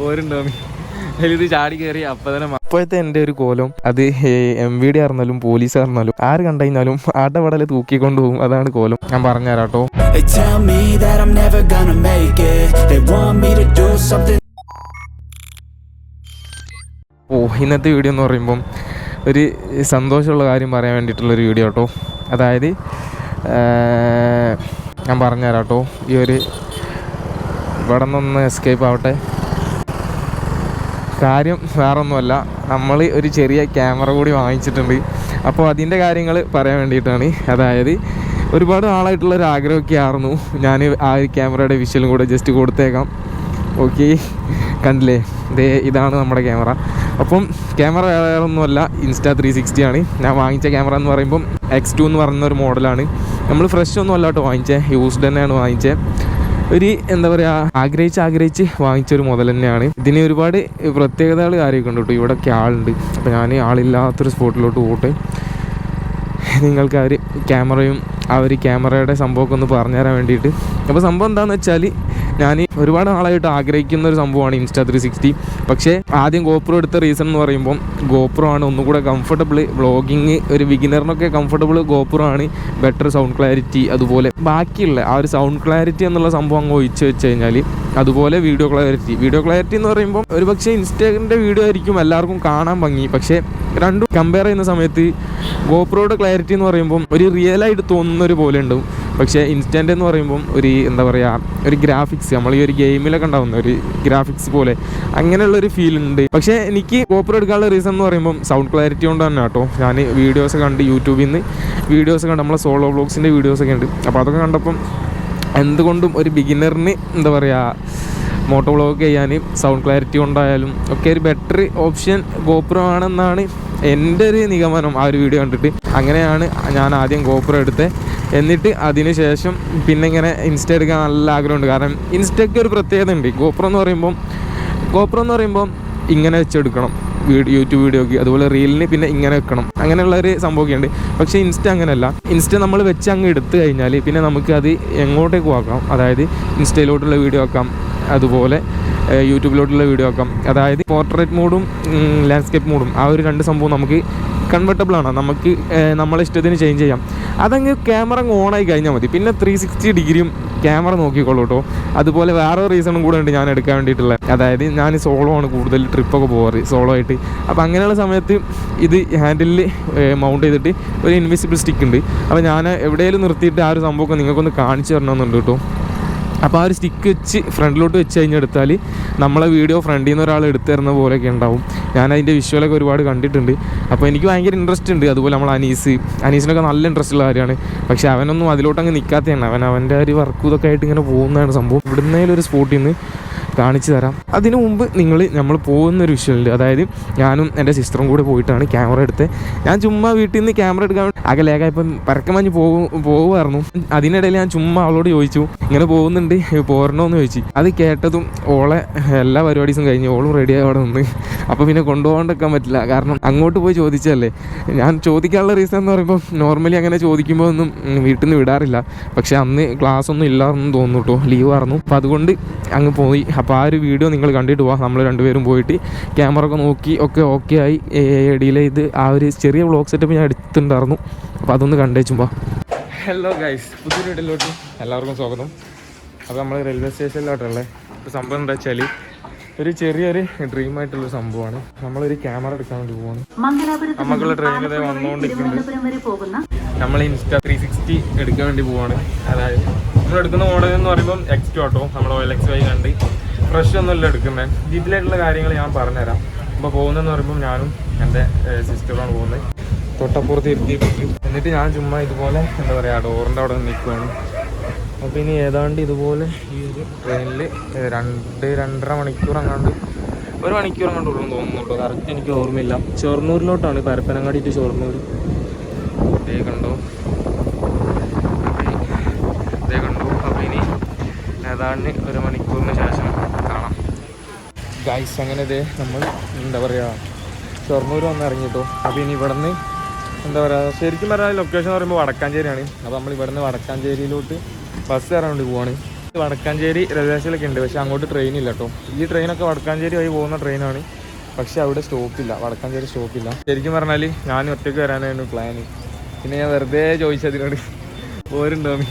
പോരുണ്ടോന്ന്. ഇത് ചാടി കയറി അപ്പൊ തന്നെ അപ്പോഴത്തെ എന്റെ ഒരു കോലം അത് എം വി ഡി ആയിരുന്നാലും പോലീസ് ആർന്നാലും ആര് കണ്ടുകഴിഞ്ഞാലും അടപടൽ തൂക്കിക്കൊണ്ടു പോകും. അതാണ് കോലം. ഞാൻ പറഞ്ഞുതരാട്ടോ. ഓ ഇന്നത്തെ വീഡിയോ എന്ന് പറയുമ്പം ഒരു സന്തോഷമുള്ള കാര്യം പറയാൻ വേണ്ടിയിട്ടുള്ളൊരു വീഡിയോ കേട്ടോ. അതായത് ഞാൻ പറഞ്ഞുതരാട്ടോ. ഈ ഒരു ഇവിടെ നിന്നൊന്ന് എസ്കേപ്പ് ആവട്ടെ. കാര്യം വേറൊന്നുമല്ല. നമ്മൾ ഒരു ചെറിയ ക്യാമറ കൂടി വാങ്ങിച്ചിട്ടുണ്ട്. അപ്പോൾ അതിന്റെ കാര്യങ്ങൾ പറയാൻ വേണ്ടിയിട്ടാണ്. അതായത് ഒരുപാട് നാളായിട്ടുള്ള ഒരു ആഗ്രഹമൊക്കെ ആയിരുന്നു. ഞാൻ ആ ഒരു ക്യാമറയുടെ വിഷ്വലും കൂടെ ജസ്റ്റ് കൊടുത്തേക്കാം. ഓക്കെ കണ്ടില്ലേ? ദേ ഇതാണ് നമ്മുടെ ക്യാമറ. അപ്പം ക്യാമറ വേറെ ഒന്നുമല്ല ഇൻസ്റ്റാ ത്രീ സിക്സ്റ്റി ആണ്. ഞാൻ വാങ്ങിച്ച ക്യാമറ എന്ന് പറയുമ്പം എക്സ് ടു എന്ന് പറയുന്ന ഒരു മോഡലാണ് നമ്മൾ ഫ്രഷ് ഒന്നും അല്ല കേട്ടോ വാങ്ങിച്ചത് യൂസ്ഡ് തന്നെയാണ് വാങ്ങിച്ചത് ഒരു എന്താ പറയുക ആഗ്രഹിച്ച് ആഗ്രഹിച്ച് വാങ്ങിച്ചൊരു മുതൽ തന്നെയാണ്. ഇതിന് ഒരുപാട് പ്രത്യേകതകൾ കാര്യമൊക്കെ ഉണ്ട് കേട്ടോ. ഇവിടെയൊക്കെ ആളുണ്ട്. അപ്പോൾ ഞാൻ ആളില്ലാത്തൊരു സ്പോട്ടിലോട്ട് പോട്ടെ. നിങ്ങൾക്ക് അവർ ക്യാമറയും ആ ഒരു ക്യാമറയുടെ സംഭവമൊക്കെ ഒന്ന് പറഞ്ഞുതരാൻ വേണ്ടിയിട്ട്. അപ്പോൾ സംഭവം എന്താണെന്ന് വെച്ചാൽ ഞാൻ ഒരുപാട് നാളായിട്ട് ആഗ്രഹിക്കുന്ന ഒരു സംഭവമാണ് ഇൻസ്റ്റാ ത്രീ സിക്സ്റ്റി. പക്ഷേ ആദ്യം ഗോപ്രോ എടുത്ത റീസൺ എന്ന് പറയുമ്പോൾ ഗോപ്രോ ആണ് ഒന്നുകൂടെ കംഫർട്ടബിൾ വ്ളോഗിങ് ഒരു ബിഗിനറിനൊക്കെ കംഫർട്ടബിൾ ഗോപ്രോ ആണ് ബെറ്റർ സൗണ്ട് ക്ലാരിറ്റി അതുപോലെ ബാക്കിയുള്ള ആ ഒരു സൗണ്ട് ക്ലാരിറ്റി എന്നുള്ള സംഭവം അങ്ങ് ഒഴിച്ച് വെച്ച് കഴിഞ്ഞാൽ അതുപോലെ വീഡിയോ ക്ലാരിറ്റി വീഡിയോ ക്ലാരിറ്റി എന്ന് പറയുമ്പോൾ ഒരു പക്ഷേ ഇൻസ്റ്റാഗ്രാമിന്റെ വീഡിയോ ആയിരിക്കും എല്ലാവർക്കും കാണാൻ ഭംഗി. പക്ഷേ രണ്ടും കമ്പയർ ചെയ്യുന്ന സമയത്ത് ഗോപ്രോയുടെ ക്ലാരിറ്റി എന്ന് പറയുമ്പോൾ ഒരു റിയലായിട്ട് തോന്നുന്ന ഒരു പോലെ ഉണ്ടാവും പക്ഷേ ഇൻസ്റ്റന്റ് എന്ന് പറയുമ്പം ഒരു എന്താ പറയുക ഒരു ഗ്രാഫിക്സ് നമ്മൾ ഈ ഒരു ഗെയിമിലൊക്കെ ഉണ്ടാവുന്ന ഒരു ഗ്രാഫിക്സ് പോലെ അങ്ങനെയുള്ള ഒരു ഫീൽ ഉണ്ട്. പക്ഷേ എനിക്ക് കോപ്പർ എടുക്കാനുള്ള റീസൺ എന്ന് പറയുമ്പം സൗണ്ട് ക്ലാരിറ്റി കൊണ്ട് തന്നെ കേട്ടോ. ഞാൻ വീഡിയോസ് കണ്ട് യൂട്യൂബിൽ നിന്ന് വീഡിയോസ് കണ്ട് നമ്മളെ സോളോ വ്ളോഗ്സിന്റെ വീഡിയോസൊക്കെ ഉണ്ട്. അപ്പോൾ അതൊക്കെ കണ്ടപ്പം എന്തുകൊണ്ടും ഒരു ബിഗിനറിന് എന്താ പറയുക മോട്ടോ വ്ളോഗ് ചെയ്യാൻ സൗണ്ട് ക്ലാരിറ്റി കൊണ്ടായാലും ഒക്കെ ഒരു ബെറ്റർ ഓപ്ഷൻ ഗോപ്രോ ആണെന്നാണ് എന്റെ ഒരു നിഗമനം ആ ഒരു വീഡിയോ കണ്ടിട്ട്. അങ്ങനെയാണ് ഞാൻ ആദ്യം ഗോപ്രോ എടുത്തത് എന്നിട്ട് അതിനുശേഷം പിന്നെ ഇങ്ങനെ ഇൻസ്റ്റ എടുക്കാൻ നല്ല ആഗ്രഹമുണ്ട്. കാരണം ഇൻസ്റ്റയ്ക്ക് ഒരു പ്രത്യേകത ഉണ്ട്. ഗോപ്രോ എന്ന് പറയുമ്പം ഗോപ്രോ എന്ന് പറയുമ്പം ഇങ്ങനെ വെച്ചെടുക്കണം. വീഡിയോ യൂട്യൂബ് വീഡിയോക്ക് അതുപോലെ റീലിന് പിന്നെ ഇങ്ങനെ വെക്കണം. അങ്ങനെയുള്ള ഒരു സംഭവമൊക്കെ ഉണ്ട് പക്ഷേ ഇൻസ്റ്റ അങ്ങനെയല്ല. ഇൻസ്റ്റ നമ്മൾ വെച്ച് അങ്ങ് എടുത്തു കഴിഞ്ഞാൽ പിന്നെ നമുക്ക് അത് എങ്ങോട്ടേക്ക് ആക്കാം. അതായത് ഇൻസ്റ്റയിലോട്ടുള്ള വീഡിയോ ആക്കാം. അതുപോലെ യൂട്യൂബിലോട്ടുള്ള വീഡിയോ ആക്കാം. അതായത് പോർട്രേറ്റ് മോഡും ലാൻഡ്സ്കേപ്പ് മോഡും ആ ഒരു രണ്ട് സംഭവം നമുക്ക് കൺവെർട്ടബിൾ ആണ്. നമുക്ക് നമ്മളെ ഇഷ്ടത്തിന് ചേഞ്ച് ചെയ്യാം. അതങ്ങ് ക്യാമറ ഓണായി കഴിഞ്ഞാൽ മതി. പിന്നെ ത്രീ സിക്സ്റ്റി ഡിഗ്രിയും ക്യാമറ നോക്കിക്കോളൂ കേട്ടോ അതുപോലെ വേറെ റീസണും കൂടെ ഉണ്ട് ഞാൻ എടുക്കാൻ വേണ്ടിയിട്ടുള്ള. അതായത് ഞാൻ സോളോ ആണ് കൂടുതൽ ട്രിപ്പൊക്കെ പോകാറ് സോളോ ആയിട്ട്. അപ്പോൾ അങ്ങനെയുള്ള സമയത്ത് ഇത് ഹാൻഡിലിൽ മൗണ്ട് ചെയ്തിട്ട് ഒരു ഇൻവിസിബിൾ സ്റ്റിക്ക് ഉണ്ട്. അപ്പോൾ ഞാൻ എവിടെയെങ്കിലും നിർത്തിയിട്ട് ആ ഒരു സംഭവമൊക്കെ നിങ്ങൾക്കൊന്ന് കാണിച്ചു തരണമെന്നുണ്ട് കേട്ടോ അപ്പോൾ ആ ഒരു സ്റ്റിക്ക് വെച്ച് ഫ്രണ്ടിലോട്ട് വെച്ച് കഴിഞ്ഞെടുത്താൽ നമ്മളെ വീഡിയോ ഫ്രണ്ടിൽ നിന്ന് ഒരാൾ എടുത്തു തരുന്ന പോലെയൊക്കെ ഉണ്ടാവും. ഞാൻ അതിന്റെ വിഷ്വലൊക്കെ ഒരുപാട് കണ്ടിട്ടുണ്ട്. അപ്പോൾ എനിക്ക് ഭയങ്കര ഇൻട്രസ്റ്റ് ഉണ്ട്. അതുപോലെ നമ്മൾ അനീസ്. അനീസിനൊക്കെ നല്ല ഇൻട്രസ്റ്റ് ഉള്ള കാര്യമാണ്. പക്ഷേ അവനൊന്നും അതിലോട്ടങ്ങ് നിൽക്കാത്തതാണ് അവൻ അവന്റെ ഒരു വർക്കും ഇതൊക്കെ ആയിട്ട് ഇങ്ങനെ പോകുന്നതാണ് സംഭവം. ഇവിടുന്നേലൊരു സ്പോട്ടിൽ നിന്ന് കാണിച്ചു തരാം. അതിനു മുമ്പ് നിങ്ങൾ നമ്മൾ പോകുന്ന ഒരു വിഷയമുണ്ട്. അതായത് ഞാനും എന്റെ സിസ്റ്ററും കൂടെ പോയിട്ടാണ് ക്യാമറ എടുത്തത് ഞാൻ ചുമ്മാ വീട്ടിൽ നിന്ന് ക്യാമറ എടുക്കാൻ അകലേക ഇപ്പം പരക്കമഞ്ഞ് പോകും പോകുമായിരുന്നു അതിനിടയിൽ ഞാൻ ചുമ്മാ അവളോട് ചോദിച്ചു ഇങ്ങനെ പോകുന്നുണ്ട്? പോരണോന്ന് ചോദിച്ചു. അത് കേട്ടതും ഓളെ എല്ലാ പരിപാടീസും കഴിഞ്ഞ് ഓളും റെഡിയായി അവിടെ നിന്ന്. അപ്പോൾ പിന്നെ കൊണ്ടുപോകാണ്ടിരിക്കാൻ പറ്റില്ല. കാരണം അങ്ങോട്ട് പോയി ചോദിച്ചതല്ലേ. ഞാൻ ചോദിക്കാനുള്ള റീസൺ എന്ന് പറയുമ്പോൾ നോർമലി അങ്ങനെ ചോദിക്കുമ്പോൾ ഒന്നും വീട്ടിൽ നിന്ന് വിടാറില്ല. പക്ഷേ അന്ന് ക്ലാസ് ഒന്നും ഇല്ലായിരുന്നു തോന്നുന്നു കേട്ടോ. ലീവ് ആയിരുന്നു. അപ്പോൾ അതുകൊണ്ട് അങ്ങ് പോയി. അപ്പോൾ ആ ഒരു വീഡിയോ നിങ്ങൾ കണ്ടിട്ട് പോവാം നമ്മൾ രണ്ടുപേരും പോയിട്ട് ക്യാമറ ഒക്കെ നോക്കി ഒക്കെ ഓക്കെ ആയി. ഡിലേ ചെയ്ത് ആ ഒരു ചെറിയ വ്ളോഗ് സെറ്റപ്പ് ഞാൻ എടുത്തിട്ടുണ്ടായിരുന്നു. അപ്പോൾ അതൊന്ന് കണ്ടേച്ചുമ്പോൾ ഹലോ ഗൈസ് പുതിയ വീട്ടിലോട്ട് എല്ലാവർക്കും സ്വാഗതം. അപ്പോൾ നമ്മൾ റെയിൽവേ സ്റ്റേഷനിലോട്ടുള്ളത് ഇപ്പോൾ സംഭവം എന്താ വെച്ചാൽ ഒരു ചെറിയൊരു ഡ്രീം ആയിട്ടുള്ള സംഭവമാണ്. നമ്മളൊരു ക്യാമറ എടുക്കാൻ വേണ്ടി പോവാണ്. നമുക്കുള്ള ട്രെയിനിൽ വന്നുകൊണ്ടിരിക്കുന്നുണ്ട് പോകുന്ന നമ്മൾ ഇൻസ്റ്റാ ത്രീ സിക്സ്റ്റി എടുക്കാൻ വേണ്ടി പോവാണ്. അതായത് നമ്മൾ എടുക്കുന്ന മോഡൽ എന്ന് പറയുമ്പോൾ എക്സ് ടു ആട്ടോ നമ്മൾ ഓയിൽ എക്സ് വൈ കണ്ട് ഫ്രഷ് ഒന്നുമല്ല എടുക്കുന്നത് ഡീറ്റെയിലായിട്ടുള്ള കാര്യങ്ങൾ ഞാൻ പറഞ്ഞുതരാം. അപ്പോൾ പോകുന്നതെന്ന് പറയുമ്പോൾ ഞാനും എന്റെ സിസ്റ്ററാണ് പോകുന്നത് തൊട്ടപ്പുറത്ത് ഇരുത്തിയിട്ടുണ്ട്. എന്നിട്ട് ഞാൻ ചുമ്മാ ഇതുപോലെ എന്താ പറയുക ഡോറിന്റെ അവിടെ നിൽക്കുകയാണ് അപ്പോൾ ഇനി ഏതാണ്ട് ഇതുപോലെ ഈ ഒരു ട്രെയിനിൽ രണ്ട് രണ്ടര മണിക്കൂർ അങ്ങാണ്ട് ഒരു മണിക്കൂർ അങ്ങോട്ട് ഉള്ളൂ തോന്നുന്നു കേട്ടോ. കറക്റ്റ് എനിക്ക് ഓർമ്മയില്ല. ഷൊർണൂരിലോട്ടാണ് പരപ്പനങ്ങാടി ടു ഷൊർണൂർ ഇതേ കണ്ടോ. ഇതേ കണ്ടോ. അപ്പോൾ ഇനി ഏതാണ്ട് ഒരു മണിക്കൂറിന് ശേഷം ഗൈസ് അങ്ങനെ ഇതേ നമ്മൾ എന്താ പറയുക ഷൊർണൂർ വന്ന് ഇറങ്ങിയിട്ടോ അപ്പോൾ ഇനി ഇവിടുന്ന് എന്താ പറയുക ശരിക്കും പറഞ്ഞാൽ ലൊക്കേഷൻ എന്ന് പറയുമ്പോൾ വടക്കാഞ്ചേരിയാണ്. അപ്പോൾ നമ്മൾ ഇവിടുന്ന് വടക്കാഞ്ചേരിയിലോട്ട് ബസ് കയറാൻ വേണ്ടി പോവാണ്. വടക്കാഞ്ചേരി റെയിൽവേ സ്റ്റേഷനിലൊക്കെ ഉണ്ട് പക്ഷേ അങ്ങോട്ട് ട്രെയിൻ ഇല്ല കേട്ടോ ഈ ട്രെയിനൊക്കെ വടക്കാഞ്ചേരി വഴി പോകുന്ന ട്രെയിനാണ് പക്ഷേ അവിടെ സ്റ്റോപ്പില്ല വടക്കാഞ്ചേരി സ്റ്റോപ്പില്ല ശരിക്കും പറഞ്ഞാൽ ഞാൻ ഒറ്റയ്ക്ക് വരാനായിരുന്നു പ്ലാന് പിന്നെ ഞാൻ വെറുതെ ചോദിച്ചതിനോട് പോരുണ്ടോന്ന്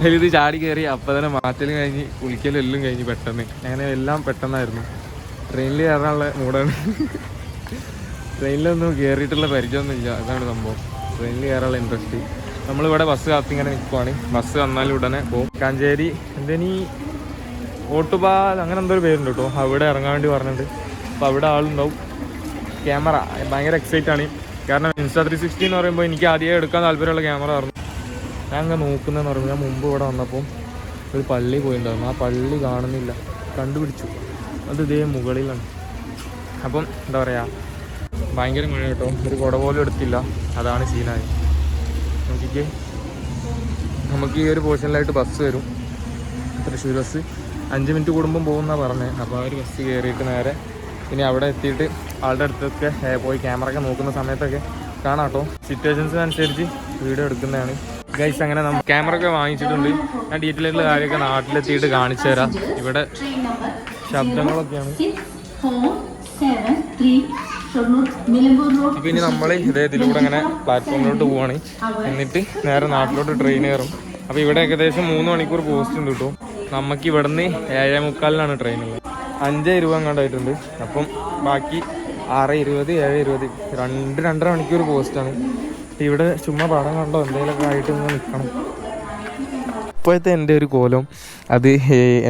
അതിലിത് ചാടി കയറി അപ്പം തന്നെ മാറ്റലും കഴിഞ്ഞ് കുളിക്കലും എല്ലാം കഴിഞ്ഞ് പെട്ടെന്ന്. അങ്ങനെ എല്ലാം പെട്ടെന്നായിരുന്നു. ട്രെയിനിൽ കയറാനുള്ള മൂടാണ് ട്രെയിനിലൊന്നും കയറിയിട്ടുള്ള പരിചയമൊന്നുമില്ല. അതാണ് സംഭവം. ട്രെയിനിൽ കയറാനുള്ള ഇൻട്രസ്റ്റ് നമ്മളിവിടെ ബസ് കാത്തിങ്ങനെ നിൽക്കുവാണ് ബസ് വന്നാൽ ഉടനെ പോകും കാഞ്ചേരി എന്തേനി? ഓട്ടുപാൽ അങ്ങനെ എന്തോ ഒരു പേരുണ്ട് കേട്ടോ. അവിടെ ഇറങ്ങാൻ വേണ്ടി പറഞ്ഞിട്ടുണ്ട് അപ്പോൾ അവിടെ ആളുണ്ടാവും. ക്യാമറ ഭയങ്കര എക്സൈറ്റ് ആണ്. കാരണം ഇൻസ്റ്റാ ത്രീ സിക്സ്റ്റി എന്ന് പറയുമ്പോൾ എനിക്ക് ആദ്യം എടുക്കാൻ താല്പര്യമുള്ള ക്യാമറ ആയിരുന്നു. ഞാൻ അങ്ങ് നോക്കുന്നതെന്ന് പറയുമ്പോൾ ഞാൻ മുമ്പ് ഇവിടെ വന്നപ്പോൾ ഒരു പള്ളി പോയിട്ടുണ്ടായിരുന്നു ആ പള്ളി കാണുന്നില്ല. കണ്ടുപിടിച്ചു. അത് ഇതേ മുകളിലാണ്. അപ്പം എന്താ പറയുക ഭയങ്കര മഴ കേട്ടോ. ഒരു കുട പോലും എടുത്തില്ല. അതാണ് സീനായി നോക്കിക്കേ. നമുക്ക് ഈ ഒരു പോർഷനിലായിട്ട് ബസ് വരും. തൃശ്ശൂർ ബസ് അഞ്ച് മിനിറ്റ് കൂടുമ്പം പോകുന്നതാണ് പറഞ്ഞത് അപ്പോൾ ആ ഒരു ബസ് കയറിയിട്ട് നേരെ ഇനി അവിടെ എത്തിയിട്ട് ആളുടെ അടുത്തൊക്കെ പോയി ക്യാമറ ഒക്കെ നോക്കുന്ന സമയത്തൊക്കെ കാണാട്ടോ സിറ്റുവേഷൻസ് അനുസരിച്ച് വീഡിയോ എടുക്കുന്നതാണ്. ഗൈസ് അങ്ങനെ നമ്മൾ ക്യാമറ ഒക്കെ വാങ്ങിച്ചിട്ടുണ്ട്. ഞാൻ ഡീറ്റെയിൽ ആയിട്ടുള്ള കാര്യമൊക്കെ നാട്ടിലെത്തിയിട്ട് കാണിച്ചു തരാം. ഇവിടെ ശബ്ദങ്ങളൊക്കെയാണ്. അപ്പൊ ഇനി നമ്മൾ ഇതേ ഇതിലൂടെ അങ്ങനെ പ്ലാറ്റ്ഫോമിലോട്ട് പോവാണ്. എന്നിട്ട് നേരെ നാട്ടിലോട്ട് ട്രെയിൻ കയറും. അപ്പൊ ഇവിടെ ഏകദേശം മൂന്ന് മണിക്കൂർ പോസ്റ്റ് ഉണ്ട് കേട്ടോ നമുക്ക് ഇവിടുന്ന് ഏഴേ മുക്കാലിനാണ് ട്രെയിൻ ഉള്ളത്. അഞ്ച് ഇരുപത് അങ്ങോട്ടായിട്ടുണ്ട് അപ്പം ബാക്കി ആറ് ഇരുപത് ഏഴ് ഇരുപത് രണ്ട് രണ്ടര മണിക്കൂർ പോസ്റ്റാണ് ഇവിടെ ചുമ്മാ പടം കണ്ടോ? എന്തെങ്കിലുമൊക്കെ ആയിട്ട് നിൽക്കണം ഇപ്പോഴത്തെ എന്റെ ഒരു കോലം അത്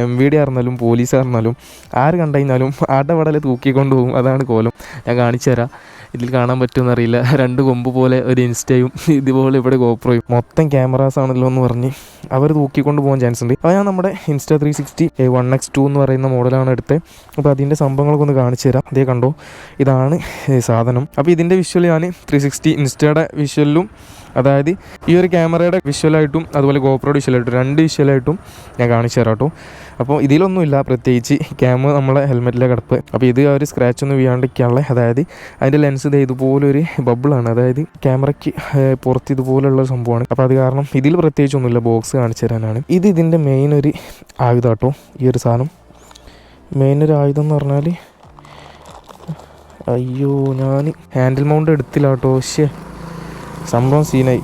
എം വി ഡി ആയിരുന്നാലും പോലീസ് ആയിരുന്നാലും ആര് കണ്ടു കഴിഞ്ഞാലും അടപടൽ തൂക്കിക്കൊണ്ട് പോകും അതാണ് കോലം. ഞാൻ കാണിച്ചു തരാം. ഇതിൽ കാണാൻ പറ്റുമെന്ന് അറിയില്ല രണ്ട് കൊമ്പ് പോലെ ഒരു ഇൻസ്റ്റയും ഇതുപോലെ ഇവിടെ ഗോപ്രോയും മൊത്തം ക്യാമറാസ് ആണല്ലോ എന്ന് പറഞ്ഞ് അവർ തൂക്കിക്കൊണ്ട് പോകാൻ ചാൻസ് ഉണ്ട്. അപ്പോൾ ഞാൻ നമ്മുടെ Insta three sixty one X two എന്ന് പറയുന്ന മോഡലാണ് എടുത്തത്. അപ്പോൾ അതിന്റെ സംഭവങ്ങളൊക്കെ ഒന്ന് കാണിച്ചു തരാം. അതേ കണ്ടോ? ഇതാണ് സാധനം. അപ്പോൾ ഇതിന്റെ വിഷ്വൽ ഞാൻ ത്രീ സിക്സ്റ്റി ഇൻസ്റ്റയുടെ വിഷ്വലിലും അതായത് ഈ ഒരു ക്യാമറയുടെ വിഷ്വലായിട്ടും അതുപോലെ ഗോപ്രോയുടെ വിഷ്വലായിട്ടും രണ്ട് വിഷ്വലായിട്ടും ഞാൻ കാണിച്ചു തരാം കേട്ടോ. അപ്പോൾ ഇതിലൊന്നുമില്ല പ്രത്യേകിച്ച് ക്യാമ നമ്മളെ ഹെൽമെറ്റിലെ കിടപ്പ്. അപ്പോൾ ഇത് ഒരു സ്ക്രാച്ച് ഒന്നും വീഴാണ്ടിരിക്കാനുള്ള അതായത് അതിന്റെ ലെൻസ് ഇത് ഇതുപോലൊരു ബബിളാണ് അതായത് ക്യാമറയ്ക്ക് പുറത്ത് ഇതുപോലുള്ള ഒരു സംഭവമാണ്. അപ്പോൾ അത് കാരണം ഇതിൽ പ്രത്യേകിച്ചൊന്നുമില്ല ബോക്സ് കാണിച്ചു തരാനാണ്. ഇത് ഇതിന്റെ മെയിൻ ഒരു ആയുധം ഈ ഒരു സാധനം. മെയിൻ ഒരു ആയുധം എന്ന് പറഞ്ഞാൽ അയ്യോ ഞാൻ ഹാൻഡിൽ മൗണ്ട് എടുത്തില്ല കേട്ടോ. ശേ സംഭവം സീനായി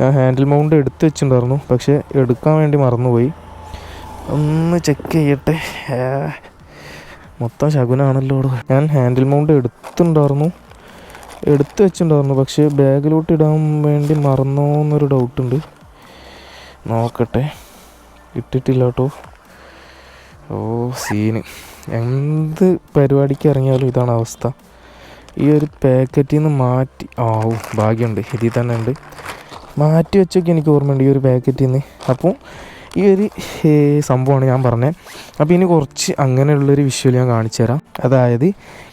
ഞാൻ ഹാൻഡിൽ മൗണ്ട് എടുത്ത് വെച്ചിട്ടുണ്ടായിരുന്നു. പക്ഷേ എടുക്കാൻ വേണ്ടി മറന്നുപോയി. ഒന്ന് ചെക്ക് ചെയ്യട്ടെ. മൊത്തം ശകുനാണല്ലോ ഞാൻ ഹാൻഡിൽ മൗണ്ട് എടുത്തിട്ടുണ്ടായിരുന്നു. എടുത്ത് വെച്ചിട്ടുണ്ടായിരുന്നു. പക്ഷേ ബാഗിലോട്ട് ഇടാൻ വേണ്ടി മറന്നോ എന്നൊരു ഡൗട്ടുണ്ട് നോക്കട്ടെ. ഇട്ടിട്ടില്ല കേട്ടോ. ഓ സീന് എന്ത് പരിപാടിക്ക് ഇറങ്ങിയാലും ഇതാണ് അവസ്ഥ. ഈ ഒരു പാക്കറ്റിൽ നിന്ന് മാറ്റി ആ ഭാഗ്യമുണ്ട് ഇതിൽ തന്നെ ഉണ്ട്. മാറ്റി വെച്ചൊക്കെ എനിക്ക് ഓർമ്മയുണ്ട് ഈ ഒരു പാക്കറ്റിൽ നിന്ന് അപ്പോൾ ഈ ഒരു സംഭവമാണ് ഞാൻ പറഞ്ഞത് അപ്പോൾ ഇനി കുറച്ച് അങ്ങനെയുള്ളൊരു വിഷ്വൽ ഞാൻ കാണിച്ചു തരാം. അതായത്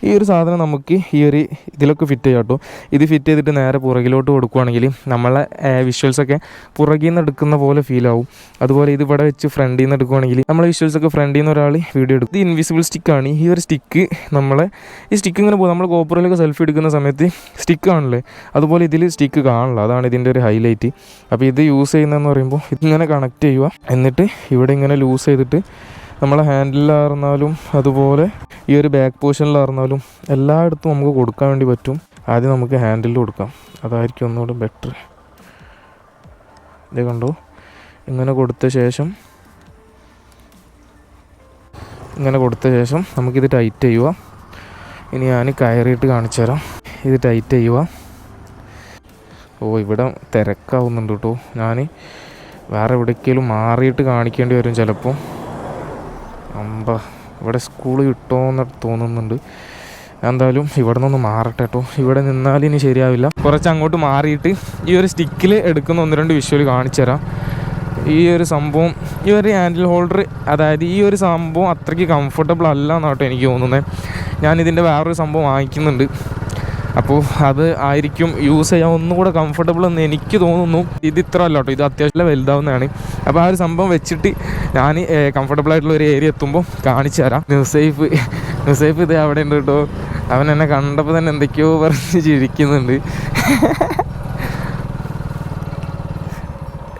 ഈ ഒരു സാധനം നമുക്ക് ഈ ഒരു ഇതിലൊക്കെ ഫിറ്റ് ചെയ്യാം കേട്ടോ. ഇത് ഫിറ്റ് ചെയ്തിട്ട് നേരെ പുറകിലോട്ട് കൊടുക്കുവാണെങ്കിൽ നമ്മളെ വിഷ്വൽസൊക്കെ പുറകിൽ നിന്ന് എടുക്കുന്ന പോലെ ഫീൽ ആവും. അതുപോലെ ഇത് ഇവിടെ വെച്ച് ഫ്രണ്ടിൽ നിന്ന് എടുക്കുവാണെങ്കിൽ നമ്മളെ വിഷ്വൽസൊക്കെ ഫ്രണ്ടിൽ നിന്ന് ഒരാൾ വീഡിയോ എടുക്കും. ഇത് ഇൻവിസിബിൾ സ്റ്റിക്കാണ് ഈ ഒരു സ്റ്റിക്ക് നമ്മളെ ഈ സ്റ്റിക്ക് ഇങ്ങനെ പോകും. നമ്മൾ ഗോപുരയിലൊക്കെ സെൽഫി എടുക്കുന്ന സമയത്ത് സ്റ്റിക്ക് കാണില്ലേ അതുപോലെ ഇതിൽ സ്റ്റിക്ക് കാണില്ല. അതാണ് ഇതിന്റെ ഒരു ഹൈലൈറ്റ് അപ്പോൾ ഇത് യൂസ് ചെയ്യുന്നതെന്ന് പറയുമ്പോൾ ഇതിങ്ങനെ കണക്ട് ചെയ്യുക. എന്നിട്ട് ഇവിടെ ഇങ്ങനെ ലൂസ് ചെയ്തിട്ട് നമ്മളെ ഹാൻഡിലായിരുന്നാലും അതുപോലെ ഈ ഒരു ബാക്ക് പോർഷനിലായിരുന്നാലും എല്ലായിടത്തും നമുക്ക് കൊടുക്കാൻ വേണ്ടി പറ്റും. ആദ്യം നമുക്ക് ഹാൻഡിൽ കൊടുക്കാം. അതായിരിക്കും ഒന്നുകൂടെ ബെറ്റർ ഇത് കണ്ടോ? ഇങ്ങനെ കൊടുത്ത ശേഷം ഇങ്ങനെ കൊടുത്ത ശേഷം നമുക്കിത് ടൈറ്റ് ചെയ്യുക. ഇനി ഞാൻ കയറിയിട്ട് കാണിച്ചു തരാം. ഇത് ടൈറ്റ് ചെയ്യുക. ഓ ഇവിടെ തിരക്കാവുന്നുണ്ട് കേട്ടോ. ഞാൻ വേറെ എവിടേക്കെങ്കിലും മാറിയിട്ട് കാണിക്കേണ്ടി വരും ചിലപ്പോൾ. അമ്പ ഇവിടെ സ്കൂൾ കിട്ടുമോന്ന് തോന്നുന്നുണ്ട്. എന്തായാലും ഇവിടെ നിന്നൊന്ന് മാറട്ടെ കേട്ടോ ഇവിടെ നിന്നാൽ ഇനി ശരിയാവില്ല. കുറച്ച് അങ്ങോട്ട് മാറിയിട്ട് ഈ ഒരു സ്റ്റിക്കിൽ എടുക്കുന്ന ഒന്ന് രണ്ട് വിഷ്വൽ കാണിച്ചു തരാം. ഈ ഒരു സംഭവം ഈ ഒരു ഹാൻഡിൽ ഹോൾഡർ അതായത് ഈ ഒരു സംഭവം അത്രയ്ക്ക് കംഫർട്ടബിൾ അല്ല എന്നാട്ടോ എനിക്ക് തോന്നുന്നത് ഞാനിതിന്റെ വേറൊരു സംഭവം വാങ്ങിക്കുന്നുണ്ട്. അപ്പോൾ അത് ആയിരിക്കും യൂസ് ചെയ്യാൻ ഒന്നും കൂടെ കംഫർട്ടബിൾ എന്ന് എനിക്ക് തോന്നുന്നു. ഇത് ഇത്ര അല്ല കേട്ടോ. ഇത് അത്യാവശ്യം വലുതാവുന്നതാണ്. അപ്പോൾ ആ ഒരു സംഭവം വെച്ചിട്ട് ഞാൻ കംഫർട്ടബിൾ ആയിട്ടുള്ള ഒരു ഏരിയ എത്തുമ്പോൾ കാണിച്ചു തരാം. ന്യൂസേഫ് ന്യൂസേഫ് ഇത് അവിടെ ഉണ്ട് കേട്ടോ. അവൻ എന്നെ കണ്ടപ്പോൾ തന്നെ എന്തൊക്കെയോ പറഞ്ഞ് ചിരിക്കുന്നുണ്ട്.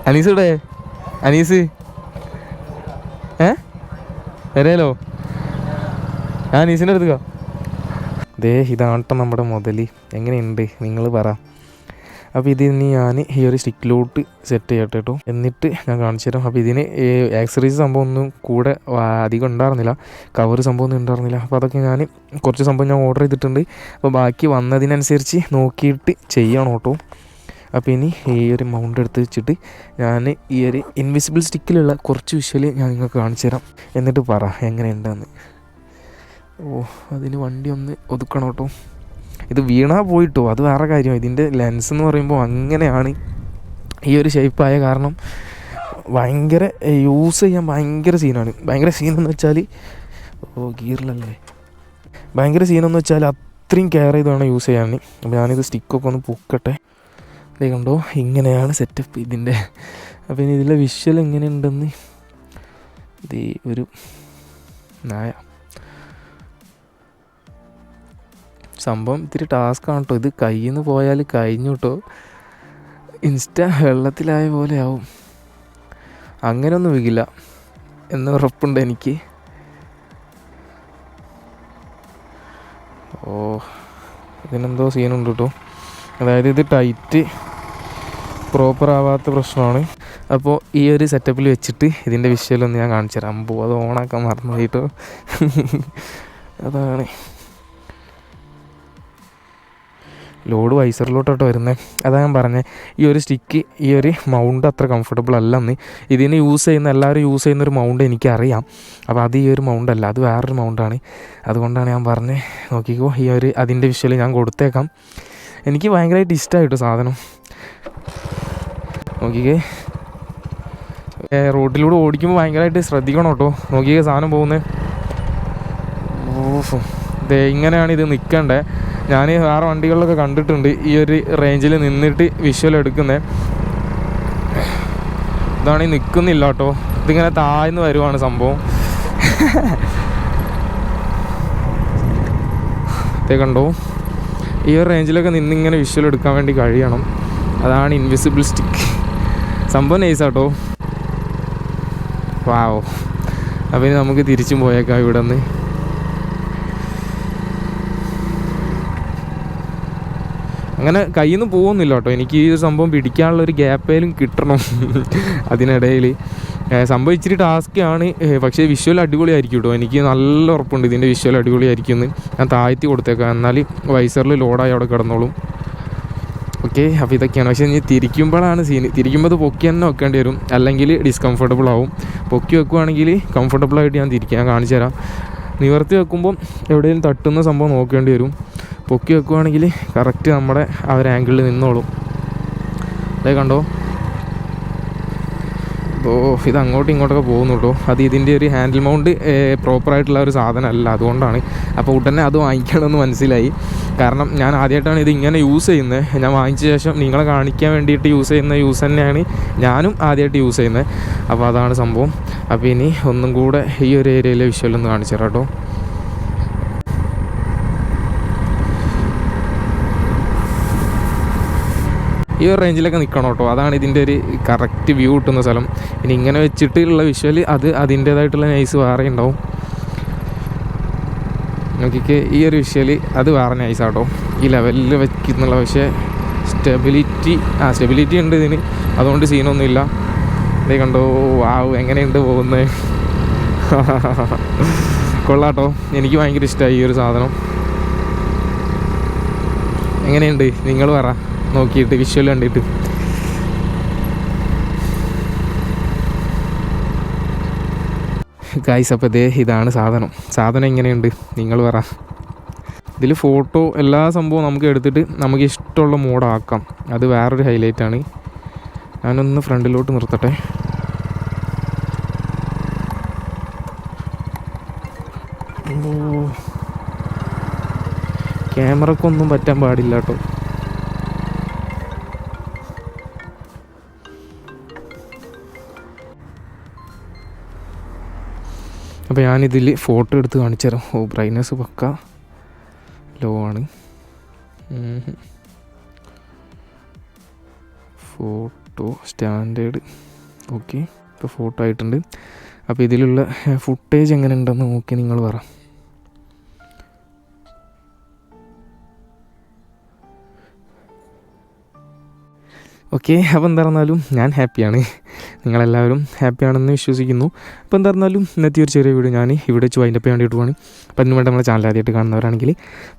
അനീസ് ഇവിടെ അനീസ്? ഏ? വരേലോ? ഞാൻ അനീസിന്റെ അടുത്ത് ദേ ഇതാട്ടോ നമ്മുടെ മുതൽ എങ്ങനെയുണ്ട്? നിങ്ങൾ പറ. അപ്പോൾ ഇതിന് ഞാൻ ഈ ഒരു സ്റ്റിക്കിലോട്ട് സെറ്റ് ചെയ്യട്ടെ കേട്ടോ എന്നിട്ട് ഞാൻ കാണിച്ചു തരാം. അപ്പോൾ ഇതിന് ആക്സറീസ് സംഭവം ഒന്നും കൂടെ അധികം ഉണ്ടായിരുന്നില്ല. കവർ സംഭവം ഒന്നും ഉണ്ടായിരുന്നില്ല. അപ്പോൾ അതൊക്കെ ഞാൻ കുറച്ച് സംഭവം ഞാൻ ഓർഡർ ചെയ്തിട്ടുണ്ട്. അപ്പോൾ ബാക്കി വന്നതിനനുസരിച്ച് നോക്കിയിട്ട് ചെയ്യണം കേട്ടോ അപ്പോൾ ഇനി ഈ ഒരു മൗണ്ട് എടുത്ത് വെച്ചിട്ട് ഞാൻ ഈ ഒരു ഇൻവിസിബിൾ സ്റ്റിക്കിലുള്ള കുറച്ച് വിഷ്വൽ ഞാൻ നിങ്ങൾക്ക് കാണിച്ചു തരാം. എന്നിട്ട് പറ എങ്ങനെയുണ്ടെന്ന്. ഓ അതിന് വണ്ടി ഒന്ന് ഒതുക്കണം കേട്ടോ. ഇത് വീണാ പോയിട്ടോ അത് വേറെ കാര്യം. ഇതിന്റെ ലെൻസ് എന്ന് പറയുമ്പോൾ അങ്ങനെയാണ് ഈ ഒരു ഷേപ്പായ കാരണം ഭയങ്കര യൂസ് ചെയ്യാൻ ഭയങ്കര സീനാണ് ഭയങ്കര സീനെന്ന് വെച്ചാൽ ഓ ഗീറിലല്ലേ ഭയങ്കര സീനെന്ന് വെച്ചാൽ അത്രയും കെയർ ചെയ്ത് വേണം യൂസ് ചെയ്യാൻ. അപ്പോൾ ഞാനിത് സ്റ്റിക്കൊക്കെ ഒന്ന് പൊക്കട്ടെ. ഇതേ കണ്ടോ ഇങ്ങനെയാണ് സെറ്റപ്പ് ഇതിന്റെ അപ്പോൾ ഇനി ഇതിലെ വിഷ്വൽ എങ്ങനെയുണ്ടെന്ന് ഇത് ഒരു നായ. സംഭവം ഇത്തിരി ടാസ്ക് ആണ് കേട്ടോ ഇത് കയ്യിൽ നിന്ന് പോയാൽ കഴിഞ്ഞു കേട്ടോ ഇൻസ്റ്റ വെള്ളത്തിലായ പോലെ ആവും. അങ്ങനെയൊന്നും വീകില്ല. എന്ന് ഉറപ്പുണ്ട് എനിക്ക്. ഓ ഇതിനെന്തോ സീനുണ്ട് കേട്ടോ അതായത് ഇത് ടൈറ്റ് പ്രോപ്പർ ആവാത്ത പ്രശ്നമാണ്. അപ്പോൾ ഈ ഒരു സെറ്റപ്പിൽ വെച്ചിട്ട് ഇതിന്റെ വിഷ്വലൊന്ന് ഞാൻ കാണിച്ചു തരാം അമ്പോ അത് ഓണാക്കാൻ മറന്നു കേട്ടോ അതാണ്. ലോഡ് വൈസറിലോട്ടോട്ടോ വരുന്നത് അതാ ഞാൻ പറഞ്ഞത് ഈ ഒരു സ്റ്റിക്ക് ഈ ഒരു മൗണ്ട് അത്ര കംഫർട്ടബിൾ അല്ലെന്ന് ഇതിന് യൂസ് ചെയ്യുന്ന എല്ലാവരും യൂസ് ചെയ്യുന്ന ഒരു മൗണ്ട് എനിക്കറിയാം. അപ്പോൾ അത് ഈ ഒരു മൗണ്ട് അല്ല അത് വേറൊരു മൗണ്ടാണ് അതുകൊണ്ടാണ് ഞാൻ പറഞ്ഞത് നോക്കിക്കോ ഈ ഒരു അതിന്റെ വിഷ്വൽ ഞാൻ കൊടുത്തേക്കാം. എനിക്ക് ഭയങ്കരമായിട്ട് ഇഷ്ടമായിട്ടോ സാധനം. നോക്കിക്കേ. റോഡിലൂടെ ഓടിക്കുമ്പോൾ ഭയങ്കരമായിട്ട് ശ്രദ്ധിക്കണം കേട്ടോ. നോക്കിയേ സാധനം പോകുന്നത് ഓഫ് ഇങ്ങനെയാണ് ഇത് നിൽക്കേണ്ടത് ഞാൻ വേറെ വണ്ടികളിലൊക്കെ കണ്ടിട്ടുണ്ട്. ഈ ഒരു റേഞ്ചിൽ നിന്നിട്ട് വിഷ്വൽ എടുക്കുന്നത് ഇതാണ് ഈ നിൽക്കുന്നില്ല കേട്ടോ. ഇതിങ്ങനെ താഴ്ന്ന് വരുവാണ് സംഭവം. കണ്ടോ? ഈ ഒരു റേഞ്ചിലൊക്കെ നിന്നിങ്ങനെ വിഷ്വൽ എടുക്കാൻ വേണ്ടി കഴിയണം. അതാണ് ഇൻവിസിബിൾ സ്റ്റിക്ക് സംഭവം നൈസാട്ടോ വാവോ അപ്പം നമുക്ക് തിരിച്ചും പോയേക്കാം ഇവിടെ നിന്ന് അങ്ങനെ കയ്യിൽ നിന്ന് പോകുന്നില്ല കേട്ടോ. എനിക്ക് ഈ ഒരു സംഭവം പിടിക്കാനുള്ള ഒരു ഗ്യാപ്പേലും കിട്ടണം അതിനിടയിൽ. സംഭവം ഇച്ചിരി ആണ് പക്ഷേ വിഷ്വൽ അടിപൊളിയായിരിക്കും കേട്ടോ. എനിക്ക് നല്ല ഉറപ്പുണ്ട് ഇതിന്റെ വിഷ്വൽ അടിപൊളിയായിരിക്കും എന്ന് ഞാൻ താഴ്ത്തി കൊടുത്തേക്കാം. എന്നാൽ വൈസറിൽ ലോഡായി അവിടെ കിടന്നോളും. ഓക്കെ അപ്പോൾ ഇതൊക്കെയാണ്. പക്ഷേ ഇനി തിരിക്കുമ്പോഴാണ് സീൻ തിരിക്കുമ്പോൾ അത് പൊക്കി തന്നെ വെക്കേണ്ടി വരും. അല്ലെങ്കിൽ ഡിസ്കംഫർട്ടബിൾ ആവും. പൊക്കി വെക്കുവാണെങ്കിൽ കംഫർട്ടബിളായിട്ട് ഞാൻ തിരിക്കാം. കാണിച്ചു തരാം നിവർത്തി വെക്കുമ്പം എവിടെയെങ്കിലും തട്ടുന്ന സംഭവം നോക്കേണ്ടി വരും. പൊക്കി വെക്കുവാണെങ്കിൽ കറക്റ്റ് നമ്മുടെ ആ ഒരു ആംഗിളിൽ നിന്നോളും. അതേ കണ്ടോ? അപ്പോൾ ഇത് അങ്ങോട്ടും ഇങ്ങോട്ടൊക്കെ പോകുന്നുള്ളൂ അത് ഇതിന്റെ ഒരു ഹാൻഡിൽ മൗണ്ട് പ്രോപ്പറായിട്ടുള്ള ഒരു സാധനമല്ല. അതുകൊണ്ടാണ് അപ്പോൾ ഉടനെ അത് വാങ്ങിക്കണമെന്ന് മനസ്സിലായി. കാരണം ഞാൻ ആദ്യമായിട്ടാണ് ഇത് ഇങ്ങനെ യൂസ് ചെയ്യുന്നത്. ഞാൻ വാങ്ങിച്ച ശേഷം നിങ്ങളെ കാണിക്കാൻ വേണ്ടിയിട്ട് യൂസ് ചെയ്യുന്ന യൂസ് തന്നെയാണ് ഞാനും ആദ്യമായിട്ട് യൂസ് ചെയ്യുന്നത്. അപ്പോൾ അതാണ് സംഭവം. അപ്പോൾ ഇനി ഒന്നും കൂടെ ഈ ഒരു ഏരിയയിലെ വിഷ്വൽ ഒന്ന് കാണിച്ചു തരാം കേട്ടോ. ഈ ഒരു റേഞ്ചിലൊക്കെ നിൽക്കണം കേട്ടോ. അതാണ് ഇതിന്റെ ഒരു കറക്റ്റ് വ്യൂ കിട്ടുന്ന സ്ഥലം. ഇനി ഇങ്ങനെ വെച്ചിട്ടുള്ള വിഷ്വൽ അത് അതിന്റേതായിട്ടുള്ള നൈസ് വേറെ ഉണ്ടാവും. നോക്കിക്ക് ഈ ഒരു വിഷ്വൽ അത് വേറെ നൈസാട്ടോ ഈ ലെവലിൽ വയ്ക്കുന്നുള്ള പക്ഷേ സ്റ്റെബിലിറ്റി ആ സ്റ്റെബിലിറ്റി ഉണ്ട് ഇതിന്. അതുകൊണ്ട് സീനൊന്നുമില്ല ഇതേ കണ്ടോ വാവ് എങ്ങനെയുണ്ട് പോകുന്നത്? കൊള്ളാട്ടോ എനിക്ക് ഭയങ്കര ഇഷ്ടമായി ഈ ഒരു സാധനം. എങ്ങനെയുണ്ട്? നിങ്ങൾ പറ. നോക്കിയിട്ട് വിഷ്വൽ കണ്ടിട്ട്. ഗായ്സ് അപ്പോൾ ദേ ഇതാണ് സാധനം. സാധനം എങ്ങനെയുണ്ട് നിങ്ങൾ പറ. ഇതിൽ ഫോട്ടോ എല്ലാ സംഭവവും നമുക്ക് എടുത്തിട്ട് നമുക്ക് ഇഷ്ടമുള്ള മോഡാക്കാം അത് വേറൊരു ഹൈലൈറ്റ് ആണ്. ഞാനൊന്ന് ഫ്രണ്ടിലോട്ട് നിർത്തട്ടെ. ക്യാമറക്കൊന്നും പറ്റാൻ പാടില്ല കേട്ടോ. അപ്പോൾ ഞാനിതിൽ ഫോട്ടോ എടുത്ത് കാണിച്ചു തരാം. ഓ ബ്രൈറ്റ്നസ് പക്ക ലോ ആണ്. ഫോട്ടോ സ്റ്റാൻഡേർഡ് ഓക്കെ ഇപ്പോൾ ഫോട്ടോ ആയിട്ടുണ്ട്. അപ്പോൾ ഇതിലുള്ള ഫുട്ടേജ് എങ്ങനെ ഉണ്ടെന്ന് നോക്കി നിങ്ങൾ പറ. ഓക്കെ അപ്പോൾ എന്താ പറഞ്ഞാലും ഞാൻ ഹാപ്പിയാണ്. നിങ്ങളെല്ലാവരും ഹാപ്പിയാണെന്ന് വിശ്വസിക്കുന്നു. അപ്പോൾ എന്താ പറഞ്ഞാലും ഇന്നത്തെ ഒരു ചെറിയ വീഡിയോ ഞാൻ ഇവിടെ വെച്ച് വൈൻഡപ്പ് ചെയ്യാൻ വേണ്ടിയിട്ട് പോകണം അപ്പോൾ അതിന് വേണ്ടി നമ്മൾ ചാനൽ ആദ്യമായിട്ട് കാണുന്നവരാണെങ്കിൽ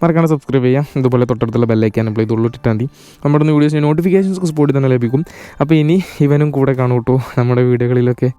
മറക്കാണ്ട് സബ്സ്ക്രൈബ് ചെയ്യാം ഇതുപോലെ തൊട്ടടുത്തുള്ള ബെല്ലൈക്കാൻ അപ്ലൈ ചെയ്തുള്ളൂ ഇട്ടാൽ മതി. നമ്മുടെ വീഡിയോസിന് നോട്ടിഫിക്കേഷൻസ് സ്പോട്ടിൽ തന്നെ ലഭിക്കും. അപ്പോൾ ഇനി ഇവനും കൂടെ കാണൂ കേട്ടോ നമ്മുടെ വീഡിയോകളിലൊക്കെ.